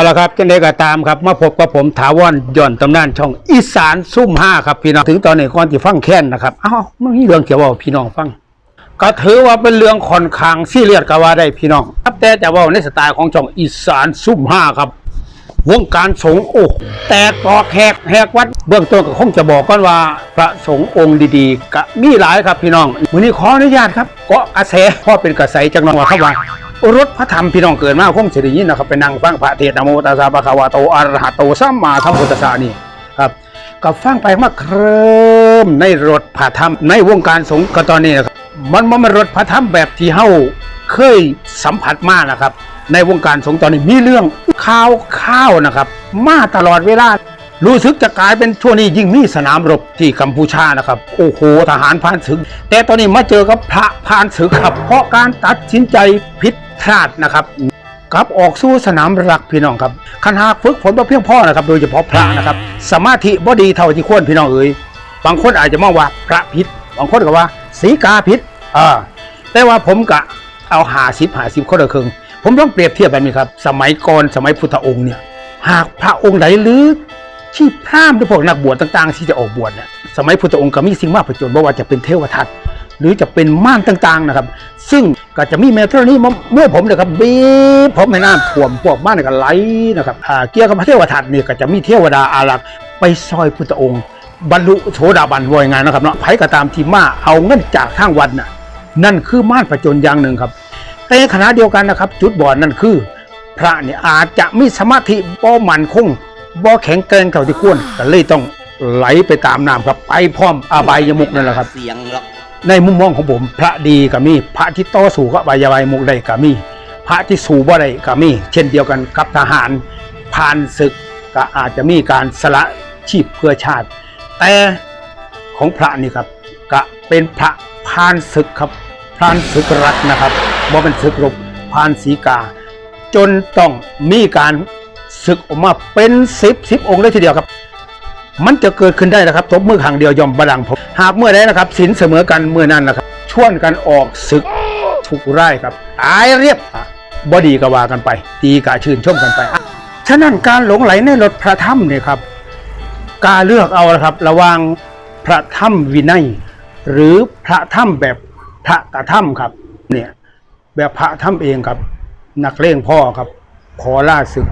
เอาละครับจังไดก็ตามครับมาพบกับผมถาวรย่อนตำนานช่องอีสานซุ่มห้าครับพี่น้องถึงตอนนี้ก่อนที่ฟังแค้นนะครับอ้าวมันมีเรื่องเกี่ยวกับพี่น้องฟัง ก็ถือว่าเป็นเรื่องค่อนข้างซีเรียสก็ว่าได้พี่น้องครับแต่จะว่าในสไตล์ของช่องอีสานซุ่มห้าครับวงการสงฆ์โอ้แตกกอกแหกแหกวัด เบื้องต้นก็คงจะบอกก่อนว่าพระสงฆ์องค์ดีๆก็มีหลายครับพี่น้องวันนี้ขออนุญาตครับเกาะกระแสพ่อเป็นกระแสจังหวะครับว่า รถพระธรรมพี่น้องเกิดมาคงจะได้ยินนะครับไปนั่งฟังพระเทศน์นะโมตัสสะปะคะวะโตอะระหะโตสัมมาสัมพุทธัสสะนี่ครับก็ฟังไปมาเคริ่มในรถพระธรรมในวงการสงฆ์ก็ตอนนี้นะครับมันมันมันรถพระธรรมแบบที่เฮาเคยสัมผัสมานะครับ ในวงการสงฆ์ตอนนี้มีเรื่องข่าวข้าวนะครับ มาตลอดเวลา รู้สึกจะกลายเป็นช่วงนี้ยิ่งมีสนามรบที่กัมพูชานะครับ โอ้โหทหารพานศึก แต่ตอนนี้มาเจอกับพระพานศึกครับ เพราะการตัดสินใจผิดพลาดนะครับกลับออกสู่สนามรักพี่น้องครับคันหากฝึกฝนบ่เพียงพอนะครับ โดยเฉพาะพระนะครับ สมาธิบ่ดีเท่าที่ควรพี่น้องเอ๋ยบางคนอาจจะมองว่าพระผิดบางคนก็ว่าสีกาผิดอ่าแต่ว่าผมกะเอาหาสิบหาสิบคนละครึ่งผมต้องเปรียบเทียบแบบนี้ครับ สมัยก่อนสมัยพุทธองค์เนี่ย หากพระองค์ไหนหรือ ที่พราหมณ์หรือพวกนักบวชต่างๆ ที่จะออกบวชเนี่ยสมัยพุทธองค์ก็มีสิ่งมากประจนบ่ว่าจะเป็นเทวทัตหรือจะเป็นม่านต่างๆนะครับ ซึ่งก็จะมีแมวเท่านี้เมื่อผมนี่ยครับบีบผมให้น้ำท่วมพวกบ้านก็ไหลนะครับเกี่ยวกับพระเทวทัตเนี่ยก็จะมีเทวดาอารักษ์ไปซอยพุทธองค์ บรรลุโสดาบันวอย่างไงนะครับเนาะไผก็ตามที่มาเอาเงินจากทางวัดน่ะนั่นคือม่านประจนอย่างหนึ่งครับแต่ขณะเดียวกันนะครับ จุดบอดนั่นคือ พระเนี่ยอาจจะมีสมาธิบ่มันคง บ่แข็งแกร่งเท่าที่ควรก็เลยต้องไหลไปตามน้ำครับไปพร้อมอบายมุกนั่นแหละครับ เสียงหรอกในมุมมองของผมพระดีก็มี พระที่ต่อสู้กับอบายบายมุกได้ก็มี พระที่สู้บ่ได้ก็มี เช่นเดียวกันกับทหารผ่านศึกก็อาจจะมีการสละชีพเพื่อชาติ แต่ของพระนี่ครับก็เป็นพระพานศึกครับพานศึกรักนะครับบ่เป็นศึกรบพานสีกา จนต้องมีการ ศึกออกมาเป็นสิบสิบองค์เลยทีเดียวครับ มันจะเกิดขึ้นได้นะครับทบมือขังเดียวยอมบาลังผมหากเมื่อใดนะครับสินเสมอกันเมื่อนั้นนะครับชวนกันออกศึกถูกไร่ครับตายเรียบบอดีกว่ากันไป ตีกาชื่นชมกันไปฉะนั้นการหลงไหลในรถพระธรรมเนี่ยครับการเลือกเอานะครับ ระว่างพระธรรมวินัย หรือพระธรรมแบบพระกระธรรมครับเนี่ยแบบพระธรรมเองครับ นักเลงพ่อครับ ขอล่าศึก